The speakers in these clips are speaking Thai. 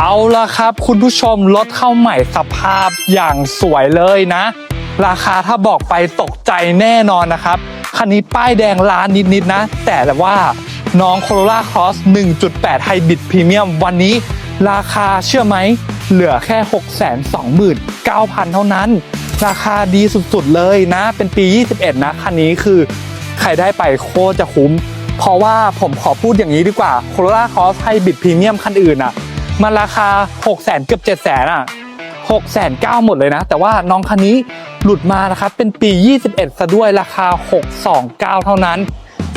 เอาละครับ คุณผู้ชมรถเข้าใหม่สภาพอย่างสวยเลยนะ ราคาถ้าบอกไปตกใจแน่นอนนะครับคันนี้ป้ายแดงล้านนิดๆนะ แต่ว่าน้อง Corolla Cross 1.8 Hybrid Premium วันนี้ราคาเชื่อไหม เหลือแค่ 629,000 เท่านั้น ราคาดีสุดๆเลยนะ เป็นปี 21 นะ คันนี้คือใครได้ไปโคตรจะคุ้ม เพราะว่าผมขอพูดอย่างนี้ดีกว่า Corolla Cross Hybrid Premium คันอื่นอะ มันราคา 600,000เกือบ700,000อะ6 9 0 0 0หมดเลยนะ แต่ว่าน้องคันนี้หลุดมานะครับ เป็นปี 21 ซะด้วยราคา 629 เท่านั้น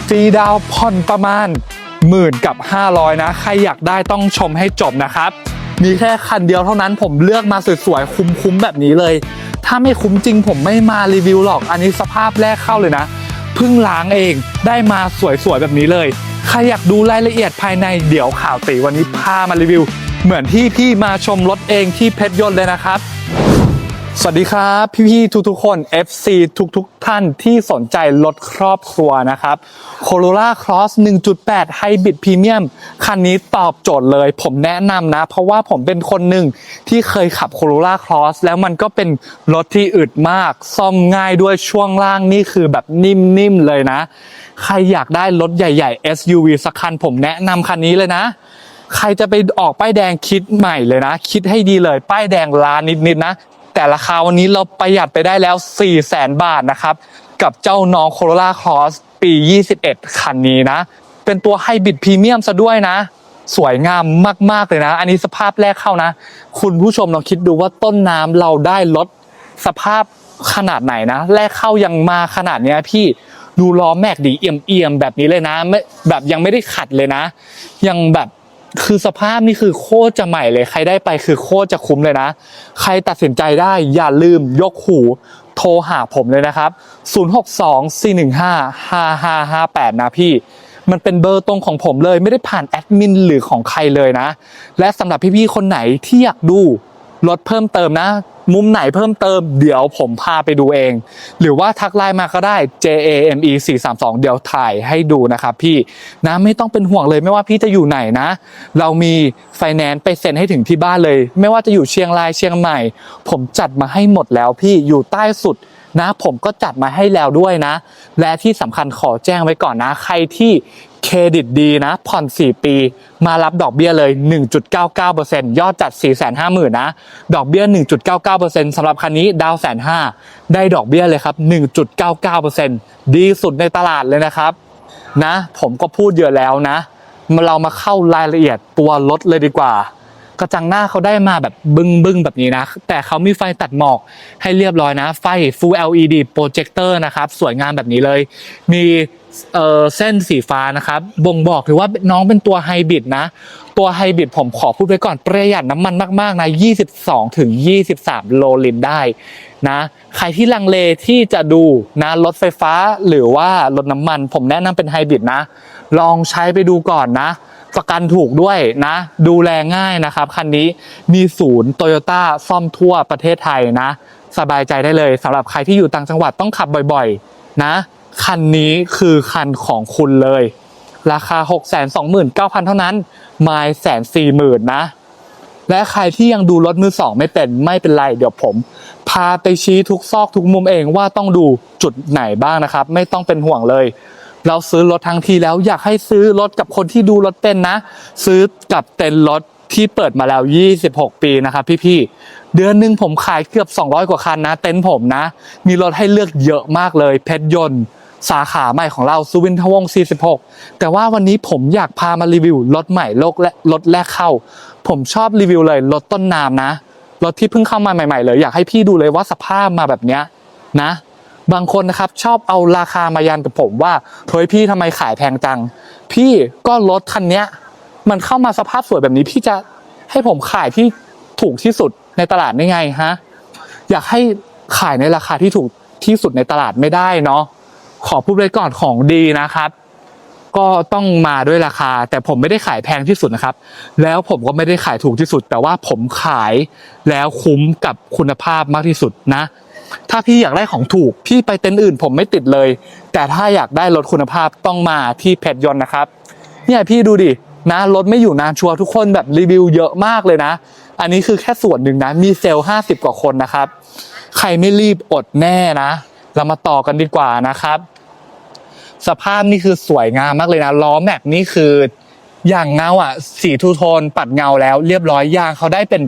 ฟรีดาวผ่อนประมาณหมื่นกับ 500 นะ ใครอยากได้ต้องชมให้จบนะครับ มีแค่คันเดียวเท่านั้นผมเลือกมาสวยๆ คุ้มๆ แบบนี้เลย ถ้าไม่คุ้มจริงผมไม่มารีวิวหรอก อันนี้สภาพแรกเข้าเลยนะเพิ่งล้างเองได้มาสวยๆ แบบนี้เลย ใครอยากดูรายละเอียดภายในเดี๋ยวข่าวตีวันนี้พามารีวิว เหมือนที่พี่มาชมรถเองที่เพชรยนต์เลยนะครับ สวัสดีครับพี่ๆทุกๆคน FC ทุกๆท่านที่สนใจรถครอบครัวนะครับ Corolla Cross 1.8 Hybrid Premium คันนี้ตอบโจทย์เลย ผมแนะนำนะ เพราะว่าผมเป็นคนหนึ่งที่เคยขับ Corolla Cross แล้วมันก็เป็นรถที่อึดมาก ซ่อมง่ายด้วยช่วงล่างนี่คือแบบนิ่มๆเลยนะ ใครอยากได้รถใหญ่ ๆ SUV สักคันผมแนะนำคันนี้เลยนะ ใครจะไปออกป้ายแดงคิดใหม่เลยนะ คิดให้ดีเลยป้ายแดงล้านนิดๆนะ แต่ราคาวันนี้เราประหยัดไปได้แล้ว 4 0 0แสนบาทนะครับ กับเจ้าน้อง Corolla Cross ปี 21 คันนี้นะ เป็นตัวไฮบริดพรีเมียมซะด้วยนะ สวยงามมากๆเลยนะ อันนี้สภาพแรกเข้านะ คุณผู้ชมลองคิดดูว่าต้นน้ำเราได้ลดสภาพขนาดไหนนะ แรกเข้ายังมาขนาดเนี้ยพี่ดูล้อแม็กดีเอี่ยมเอี่ยมๆแบบนี้เลยนะไม่แบบยังไม่ได้ขัดเลยนะ ยังแบบ คือสภาพนี่คือโคตรจะใหม่เลย ใครได้ไปคือโคตรจะคุ้มเลยนะ ใครตัดสินใจได้อย่าลืมยกหูโทรหาผมเลยนะครับ 0624155558 นะพี่ มันเป็นเบอร์ตรงของผมเลยไม่ได้ผ่านแอดมินหรือของใครเลยนะ และสำหรับพี่ๆคนไหนที่อยากดูรถเพิ่มเติมนะ มุมไหนเพิ่มเติมเดี๋ยวผมพาไปดูเอง หรือว่าทักไลน์มาก็ได้ JAME 432เดี๋ยวถ่ายให้ดูนะครับพี่นะไม่ต้องเป็นห่วงเลยไม่ว่าพี่จะอยู่ไหนนะ เรามีไฟแนนซ์ไปเซ็นให้ถึงที่บ้านเลย ไม่ว่าจะอยู่เชียงรายเชียงใหม่ ผมจัดมาให้หมดแล้วพี่อยู่ใต้สุดนะผมก็จัดมาให้แล้วด้วยนะ และที่สำคัญขอแจ้งไว้ก่อนนะ ใครที่ เครดิตดีนะ ผ่อน 4 ปี มารับดอกเบี้ยเลย 1.99%ยอดจัด 450,000 นะ ดอกเบี้ย 1.99%สำหรับคันนี้ดาวแสนห้าได้ดอกเบี้ยเลยครับ 1.99%ดีสุดในตลาดเลยนะครับ นะ ผมก็พูดเยอะแล้วนะมาเรามาเข้ารายละเอียดตัวรถเลยดีกว่า กระจังหน้าเขาได้มาแบบบึ้งบึ้งๆแบบนี้นะ แต่เขามีไฟตัดหมอกให้เรียบร้อยนะ ไฟ Full LED Projector นะครับ สวยงามแบบนี้เลย มีเอ่อเส้นสีฟ้านะครับ บ่งบอกถือว่าน้องเป็นตัวไฮบริดนะ ตัวไฮบริดผมขอพูดไว้ก่อนประหยัดน้ำมันมากๆนะ 22ถึง23 โลลิตรได้นะ ใครที่ลังเลที่จะดูนะรถไฟฟ้าหรือว่ารถน้ำมัน ผมแนะนำเป็นไฮบริดนะ ลองใช้ไปดูก่อนนะ ประกันถูกด้วยนะ ดูแลง่ายนะครับ คันนี้มีศูนย์โตโยต้าซ่อมทั่วประเทศไทยนะ สบายใจได้เลยสำหรับใครที่อยู่ต่างจังหวัดต้องขับบ่อยๆ นะ คันนี้คือคันของคุณเลย ราคา 629,000 เท่านั้นไมล์แสนสี่หมื่นนะ และใครที่ยังดูรถมือสองไม่เป็นไม่เป็นไร เดี๋ยวผม พาไปชี้ทุกซอกทุกมุมเองว่าต้องดูจุดไหนบ้างนะครับ ไม่ต้องเป็นห่วงเลย เราซื้อรถทั้งทีแล้วอยากให้ซื้อรถกับคนที่ดูรถเป็นนะ ซื้อกับเต็นรถที่เปิดมาแล้ว 26 ปีนะครับพี่ๆ เดือนหนึ่งผมขายเกือบ 200 กว่าคันนะ เต็นท์ผมนะ มีรถให้เลือกเยอะมากเลย เพชรยนต์สาขาใหม่ของเราสุวินทวงศ์46 แต่ว่าวันนี้ผมอยากพามารีวิวรถใหม่โลกและรถแรกเข้า ผมชอบรีวิวเลยรถต้นน้ำนะ รถที่เพิ่งเข้ามาใหม่ ๆ เลย อยากให้พี่ดูเลยว่าสภาพมาแบบเนี้ยนะ บางคนนะครับชอบเอาราคามายันกับผมว่าเฮ้ยพี่ทำไมขายแพงจัง พี่ก็รถคันเนี้ย มันเข้ามาสภาพสวยแบบนี้ พี่จะให้ผมขายที่ถูกที่สุดในตลาดได้ไงฮะอยากให้ขายในราคาที่ถูกที่สุดในตลาดไม่ได้เนาะขอพูดไว้ก่อนของดีนะครับ ก็ต้องมาด้วยราคา แต่ผมไม่ได้ขายแพงที่สุดนะครับ แล้วผมก็ไม่ได้ขายถูกที่สุด แต่ว่าผมขายแล้วคุ้มกับคุณภาพมากที่สุดนะ ถ้าพี่อยากได้ของถูก พี่ไปเต็นท์อื่นผมไม่ติดเลย แต่ถ้าอยากได้รถคุณภาพต้องมาที่เพชรยนต์นะครับ เนี่ยพี่ดูดินะรถไม่อยู่นานชัวร์ทุกคนแบบรีวิวเยอะมากเลยนะ อันนี้คือแค่ส่วนหนึ่งนะมีเซลล์ห้าสิบกว่าคนนะครับ ใครไม่รีบอดแน่นะ เรามาต่อกันดีกว่านะครับ สภาพนี่คือสวยงามมากเลยนะล้อแม็กนี่คืออย่างเงาอะ สีทูโทนปัดเงาแล้ว เรียบร้อยยางเขาได้เป็น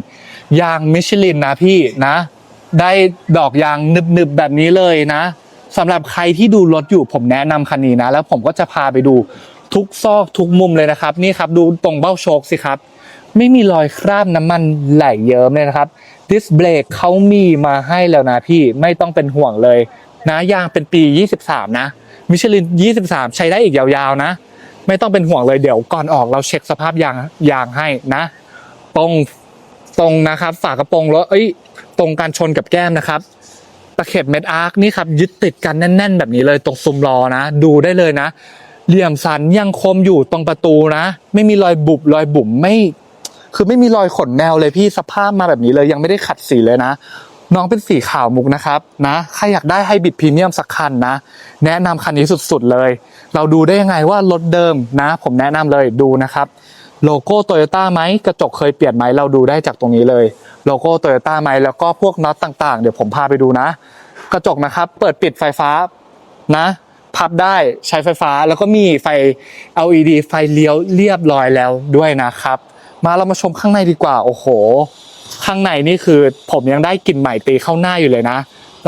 ยางมิชลินนะพี่นะ ได้ดอกยางหนึบๆแบบนี้เลยนะสำหรับใครที่ดูรถอยู่ผมแนะนำคันนี้นะ แล้วผมก็จะพาไปดูทุกซอกทุกมุมเลยนะครับ นี่ครับดูตรงเบ้าโชคสิครับ ไม่มีรอยคราบน้ำมันไหลเยิ้มเลยนะครับดิสเบรกเขามีมาให้แล้วนะพี่ไม่ต้องเป็นห่วงเลยนะยางเป็นปี 23 นะมิชลิน 23 ใช้ได้อีกยาวๆนะ ไม่ต้องเป็นห่วงเลยเดี๋ยวก่อนออกเราเช็คสภาพยางยางให้นะ ตรงตรงนะครับฝากระโปรงรถเอ้ย ตรงการชนกับแก้มนะครับตะเข็บเม็ดอาร์คนี่ครับยึดติดกันแน่น ๆ แบบนี้เลยตรงซุ้มล้อนะ ดูได้เลยนะ เหลี่ยมสันยังคมอยู่ตรงประตูนะ ไม่มีรอยบุบรอยบุ๋มไม่คือไม่มีรอยขนแมวเลยพี่สภาพมาแบบนี้เลยยังไม่ได้ขัดสีเลยนะ น้องเป็นสีขาวมุกนะครับนะใครอยากได้ไฮบริดพรีเมียมสักคันนะ แนะนำคันนี้สุดๆเลย เราดูได้ยังไงว่ารถเดิมนะ ผมแนะนำเลยดูนะครับ โลโก้โตโยต้าไหมกระจกเคยเปลี่ยนไหมเราดูได้จากตรงนี้เลย โลโก้โตโยต้าไหมแล้วก็พวกน็อตต่างๆ เดี๋ยวผมพาไปดูนะ กระจกนะครับ เปิดปิดไฟฟ้านะพับได้ใช้ไฟฟ้าแล้วก็มีไฟ LED ไฟเลี้ยวเรียบร้อยแล้วด้วยนะครับ มาเรามาชมข้างในดีกว่า โอ้โห ข้างในนี่คือผมยังได้กลิ่นใหม่ตีเข้าหน้าอยู่เลยนะ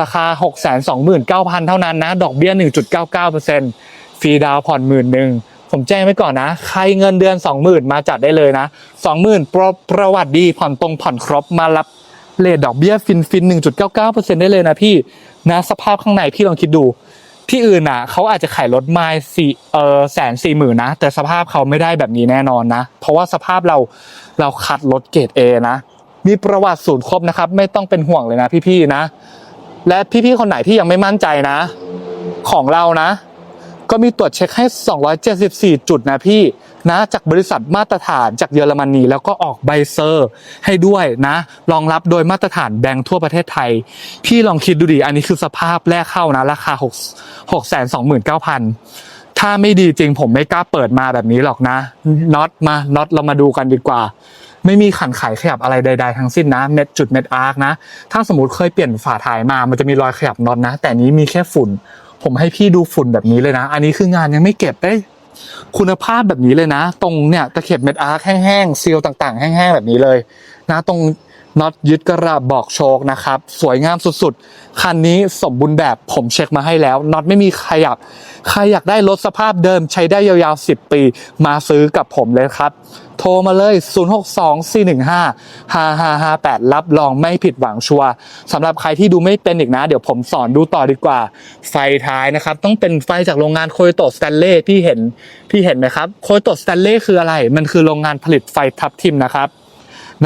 ราคา 629,000 เท่านั้นนะ ดอกเบี้ย 1.99%ฟรีดาวน์ผ่อนหมื่นหนึ่ง ผมแจ้งไว้ก่อนนะ ใครเงินเดือน 20,000 มาจัดได้เลยนะ 20,000 ประประวัติดีผ่อนตรงผ่อนครบมารับเลทดอกเบี้ยฟินฟิน1.99%ได้เลยนะพี่นะสภาพข้างในพี่ลองคิดดู ที่อื่นอะเขาอาจจะขายรถไม้สี่เออแสนสี่หมื่นนะ แต่สภาพเขาไม่ได้แบบนี้แน่นอนนะ เพราะว่าสภาพเราเราคัดรถเกรด A นะ มีประวัติศูนย์ครบนะครับ ไม่ต้องเป็นห่วงเลยนะพี่ๆนะ และพี่ๆคนไหนที่ยังไม่มั่นใจนะ ของเรานะ ก็มีตรวจเช็คให้ 274 จุดนะพี่นะจากบริษัทมาตรฐานจากเยอรมนีแล้วก็ออกใบเซอร์ ให้ด้วยนะรองรับโดยมาตรฐานแบงค์ทั่วประเทศไทย พี่ลองคิดดูดิอันนี้คือสภาพแรกเข้านะ ราคา 6 6 2 9 0 0 0 ถ้าไม่ดีจริงผมไม่กล้าเปิดมาแบบนี้หรอกนะน็อตมาน็อตเรามาดูกันดีกว่า ไม่มีขันไขขยับอะไรใด ๆ ทั้งสิ้นนะเม็ดจุดเม็ดอาร์คนะ ถ้าสมมติเคยเปลี่ยนฝาท้ายมามันจะมีรอยขยับน็อตนะ แต่นี้มีแค่ฝุ่น ผมให้พี่ดูฝุ่นแบบนี้เลยนะ อันนี้คืองานยังไม่เก็บได้คุณภาพแบบนี้เลยนะ ตรงเนี่ยตะเข็บเม็ดอาร์คแห้งๆซีลต่าง ๆ แห้งๆแบบนี้เลย นะ ตรง น็อตยึดกระบอกโชคนะครับ สวยงามสุดๆ คันนี้สมบูรณ์แบบผมเช็คมาให้แล้วน็อตไม่มีขยับ ใครอยากได้รถสภาพเดิมใช้ได้ยาวๆ 10 ปี มาซื้อกับผมเลยครับ โทรมาเลย 0624155558 รับรองไม่ผิดหวังชัวร์สำหรับใครที่ดูไม่เป็นอีกนะ เดี๋ยวผมสอนดูต่อดีกว่า ไฟท้ายนะครับ ต้องเป็นไฟจากโรงงานโคโยโตสแตนเล่พี่เห็นพี่เห็นไหมครับโคโยโตสแตนเล่คืออะไร มันคือโรงงานผลิตไฟทับทิมนะครับ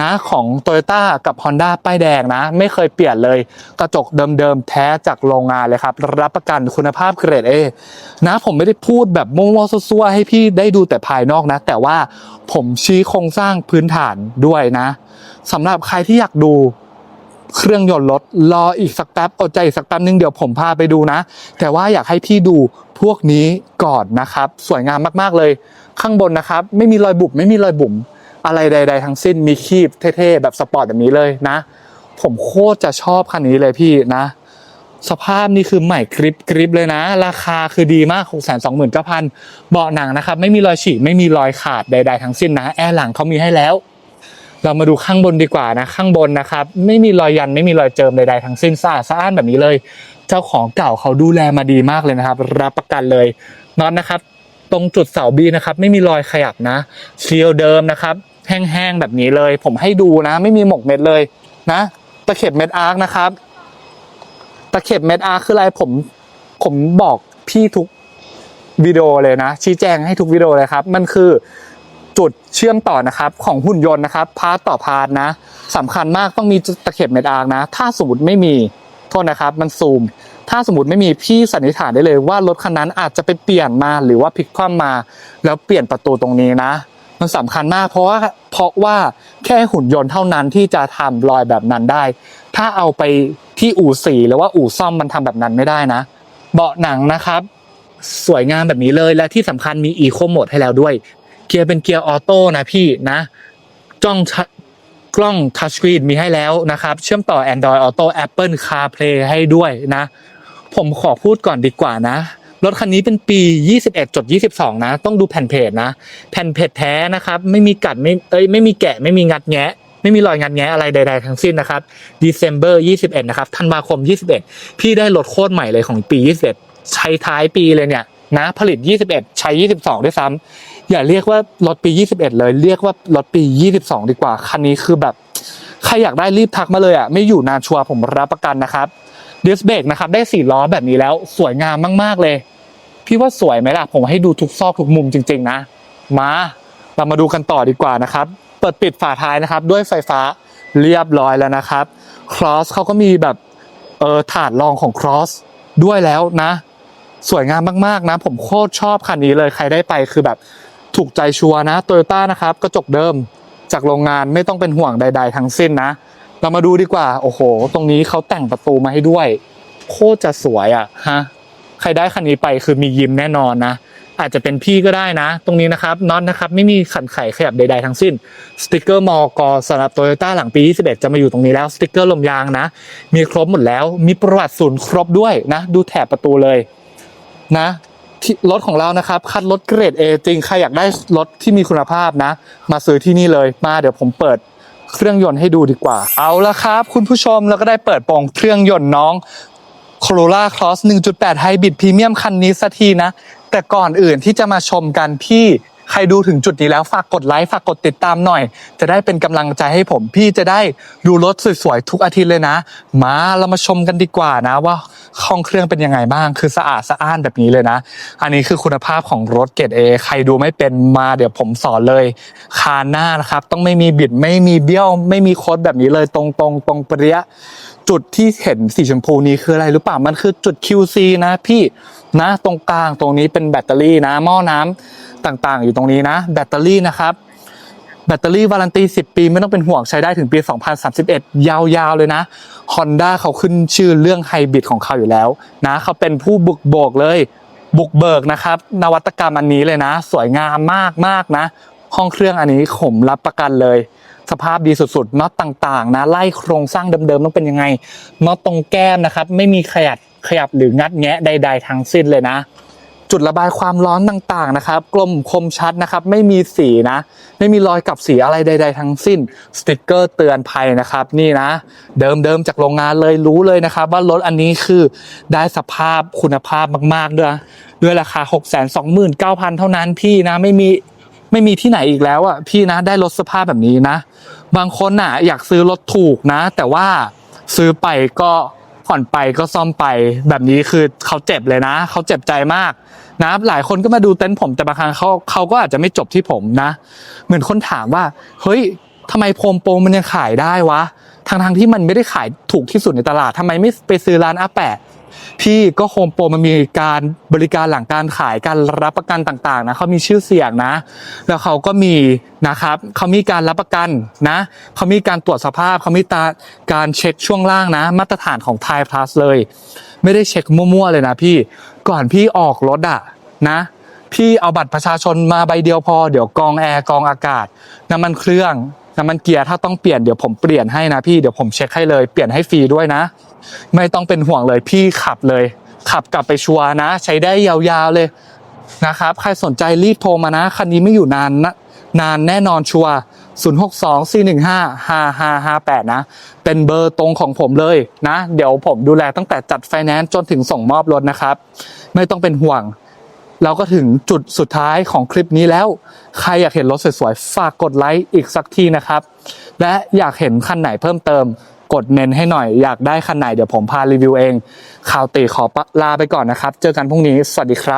นะของ t o y ยต้กับ Honda ป้ายแดงนะ ไม่เคยเปลี่ยนเลย กระจกเดิมๆ แท้จากโรงงานเลยครับ รับประกันคุณภาพเกรด A นะผมไม่ได้พูดแบบมั่วๆซั่วๆ ให้พี่ได้ดูแต่ภายนอกนะ แต่ว่าผมชี้โครงสร้างพื้นฐานด้วยนะสำหรับใครที่อยากดูเครื่องยนต์รถรออีกสักแป๊บอดใจอีกสักแป๊บนึงเดี๋ยวผมพาไปดูนะ แต่ว่าอยากให้พี่ดูพวกนี้ก่อนนะครับ สวยงามมากๆเลย ข้างบนนะครับ ไม่มีรอยบุบไม่มีรอยบุ๋ม อะไรใด ๆ ทั้งสิ้นมีคีบเท่ๆแบบสปอร์ตแบบนี้เลยนะ ผมโคตรจะชอบคันนี้เลยพี่นะ สภาพนี่คือใหม่กริบกริบเลยนะ ราคาคือดีมาก6 2 9 0 0 0เบาะหนังนะครับ ไม่มีรอยฉีกไม่มีรอยขาดใด ๆ ทั้งสิ้นนะ แอร์หลังเขามีให้แล้ว เรามาดูข้างบนดีกว่านะ ข้างบนนะครับ ไม่มีรอยยันไม่มีรอยเจิมใดๆทั้งสิ้นสะอาดสะอ้านแบบนี้เลย เจ้าของเก่าเขาดูแลมาดีมากเลยนะครับ รับประกันเลยน็อตนะครับตรงจุดเสาบีนะครับไม่มีรอยขยับนะเซีลเดิมนะครับ แห้งๆแบบนี้เลย ผมให้ดูนะ ไม่มีหมกเม็ดเลยนะตะเข็บเม็ดอาร์คนะครับ ตะเข็บเม็ดอาร์คคืออะไรผม ผมบอกพี่ทุกวิดีโอเลยนะ ชี้แจงให้ทุกวิดีโอเลยครับ มันคือจุดเชื่อมต่อนะครับของหุ่นยนต์นะครับ พาร์ตต่อพาร์ตนะสำคัญมากต้องมีตะเข็บเม็ดอาร์คนะ ถ้าสมมติไม่มีโทษนะครับ มันซูม ถ้าสมมติไม่มีพี่สันนิษฐานได้เลยว่ารถคันนั้นอาจจะไปเปลี่ยนมาหรือว่าพลิกคว่ำมา แล้วเปลี่ยนประตูตรงนี้นะ มันสำคัญมาก เพราะว่าเพราะว่าแค่หุ่นยนต์เท่านั้นที่จะทำรอยแบบนั้นได้ ถ้าเอาไปที่อู่สีหรือว่าอู่ซ่อมมันทำแบบนั้นไม่ได้นะ เบาะหนังนะครับ สวยงามแบบนี้เลยและที่สำคัญมีอีโคโหมดให้แล้วด้วย เกียร์เป็นเกียร์ออโต้นะพี่นะจ้องกล้องทัชสกรีนมีให้แล้วนะครับ เชื่อมต่อ Android Auto Apple CarPlay ให้ด้วยนะ ผมขอพูดก่อนดีกว่านะ รถคันนี้เป็นปี 21.22 นะ ต้องดูแผ่นเพจนะ แผ่นเพจแท้นะครับ ไม่มีกัดไม่เอ้ยไม่มีแกะไม่มีงัดแงะ ไม่มีรอยงัดแงะอะไรใดๆทั้งสิ้นนะครับ December 21 นะครับธันวาคม 21 พี่ได้รถโคตรใหม่เลยของปี 21 ใช้ท้ายปีเลยเนี่ยนะผลิต 21 ใช้ 22 ด้วยซ้ำอย่าเรียกว่ารถปี 21 เลย เรียกว่ารถปี 22 ดีกว่า คันนี้คือแบบ ใครอยากได้รีบทักมาเลยอะ ไม่อยู่นานชัวร์ผมรับประกันนะครับ ดิสเบรกนะครับได้สี่ล้อแบบนี้แล้วสวยงามมาก ๆ เลย พี่ว่าสวยไหมล่ะ ผมให้ดูทุกซอกทุกมุมจริง ๆ นะ มาเรามาดูกันต่อดีกว่านะครับ เปิดปิดฝาท้ายนะครับ ด้วยไฟฟ้าเรียบร้อยแล้วนะครับครอสเขาก็มีแบบเออถาดรองของครอสด้วยแล้วนะ สวยงามมากๆนะ ผมโคตรชอบคันนี้เลยใครได้ไปคือแบบถูกใจชัวร์นะโตโยต้านะครับกระจกเดิมจากโรงงานไม่ต้องเป็นห่วงใด ๆ ทั้งสิ้นนะ เรามาดูดีกว่า โอ้โห ตรงนี้เขาแต่งประตูมาให้ด้วย โคตรจะสวยอะฮะ ใครได้คันนี้ไปคือมียิ้มแน่นอนนะ อาจจะเป็นพี่ก็ได้นะ ตรงนี้นะครับน็อตนะครับ ไม่มีขันไขขยับใดๆทั้งสิ้น สติกเกอร์มอกสำหรับโตโยต้าหลังปี 21 จะมาอยู่ตรงนี้แล้ว สติกเกอร์ลมยางนะ มีครบหมดแล้ว มีประวัติศูนย์ครบด้วยนะ ดูแถบประตูเลยนะที่รถของเรานะครับคัดรถเกรด A จริง ใครอยากได้รถที่มีคุณภาพนะ มาซื้อที่นี่เลย มาเดี๋ยวผมเปิด เครื่องยนต์ให้ดูดีกว่า เอาละครับคุณผู้ชมเราก็ได้เปิดโปงเครื่องยนต์น้อง Corolla Cross 1.8 Hybrid Premium คันนี้สักทีนะ แต่ก่อนอื่นที่จะมาชมกันพี่ ใครดูถึงจุดนี้แล้วฝากกดไลค์ฝากกดติดตามหน่อย จะได้เป็นกำลังใจให้ผม พี่จะได้ดูรถสวยๆทุกอาทิตย์เลยนะ มาเรามาชมกันดีกว่านะว่าห้องเครื่องเป็นยังไงบ้าง คือสะอาดสะอ้านแบบนี้เลยนะ อันนี้คือคุณภาพของรถเกรดเอใครดูไม่เป็นมาเดี๋ยวผมสอนเลย คานหน้านะครับ ต้องไม่มีบิดไม่มีเบี้ยว ไม่มีโคดแบบนี้เลยตรงตรงตรงเปรี้ยจุดที่เห็นสีชมพูนี้คืออะไรหรือเปล่ามันคือจุด QC นะพี่นะตรงกลางตรงนี้เป็นแบตเตอรี่นะหม้อน้ำ ต่างๆ อยู่ตรงนี้นะ แบตเตอรี่นะครับ แบตเตอรี่วารันตี 10 ปีไม่ต้องเป็นห่วงใช้ได้ถึงปี 2031 ยาวๆ เลยนะ Honda เขาขึ้นชื่อเรื่องไฮบริดของเขาอยู่แล้วนะเขาเป็นผู้บุกโบกเลย บุกเบิกนะครับ นวัตกรรมอันนี้เลยนะ สวยงามมากๆนะ ห้องเครื่องอันนี้ผมรับประกันเลยสภาพดีสุดๆน็อตต่างๆ นะไล่โครงสร้างเดิมๆต้องเป็นยังไงน็อตตรงแก้มนะครับ ไม่มีขยับขยับหรืองัดแงะใด ๆทั้งสิ้นเลยนะ จุดระบายความร้อนต่างๆนะครับ กลมคมชัดนะครับ ไม่มีสีนะ ไม่มีรอยกับสีอะไรใด ๆ ทั้งสิ้น สติกเกอร์เตือนภัยนะครับ นี่นะ เดิมๆจากโรงงานเลยรู้เลยนะครับ ว่ารถอันนี้คือได้สภาพคุณภาพมากๆด้วยด้วยราคา 6 2 9 0 0 0 เท่านั้นพี่นะไม่มีไม่มีที่ไหนอีกแล้วอะพี่นะได้รถสภาพแบบนี้นะ บางคนน่ะอยากซื้อรถถูกนะ แต่ว่าซื้อไปก็ ผ่อนไปก็ซ่อมไป แบบนี้คือเขาเจ็บเลยนะ เขาเจ็บใจมากนะหลายคนก็มาดูเต็นท์ผมแต่บางครั้งเขาเขาก็อาจจะไม่จบที่ผมนะ เหมือนคนถามว่า เฮ้ยทำไมโพรมโปรมันยังขายได้วะทางทางที่มันไม่ได้ขายถูกที่สุดในตลาดทำไมไม่ไปซื้อร้านอาแปะ พี่ก็โฮมโปรมันมีการบริการหลังการขายการรับประกันต่างๆนะเขามีชื่อเสียงนะ แล้วเขาก็มีนะครับเขามีการรับประกันนะเขามีการตรวจสภาพเขามีตาการเช็คช่วงล่างนะ มาตรฐานของไทยพลัสเลย ไม่ได้เช็คมั่วๆเลยนะพี่ก่อนพี่ออกรถอะนะ พี่เอาบัตรประชาชนมาใบเดียวพอเดี๋ยวกองแอร์กองอากาศน้ำมันเครื่องน้ำมันเกียร์ถ้าต้องเปลี่ยนเดี๋ยวผมเปลี่ยนให้นะพี่เดี๋ยวผมเช็คให้เลยเปลี่ยนให้ฟรีด้วยนะ ไม่ต้องเป็นห่วงเลยพี่ขับเลย ขับกลับไปชัวนะ ใช้ได้ยาวๆเลยนะครับ ใครสนใจรีบโทรมานะ คันนี้ไม่อยู่นานนะนานแน่นอนชัวร์062 415 5558 นะ เป็นเบอร์ตรงของผมเลยนะ เดี๋ยวผมดูแลตั้งแต่จัดไฟแนนซ์จนถึงส่งมอบรถนะครับ ไม่ต้องเป็นห่วง เราก็ถึงจุดสุดท้ายของคลิปนี้แล้ว ใครอยากเห็นรถสวยๆ ฝากกดไลค์อีกสักทีนะครับ และอยากเห็นคันไหนเพิ่มเติม กดเน้นให้หน่อยอยากได้คันไหนเดี๋ยวผมพารีวิวเองข่าวตีขอลาไปก่อนนะครับ เจอกันพรุ่งนี้สวัสดีครับ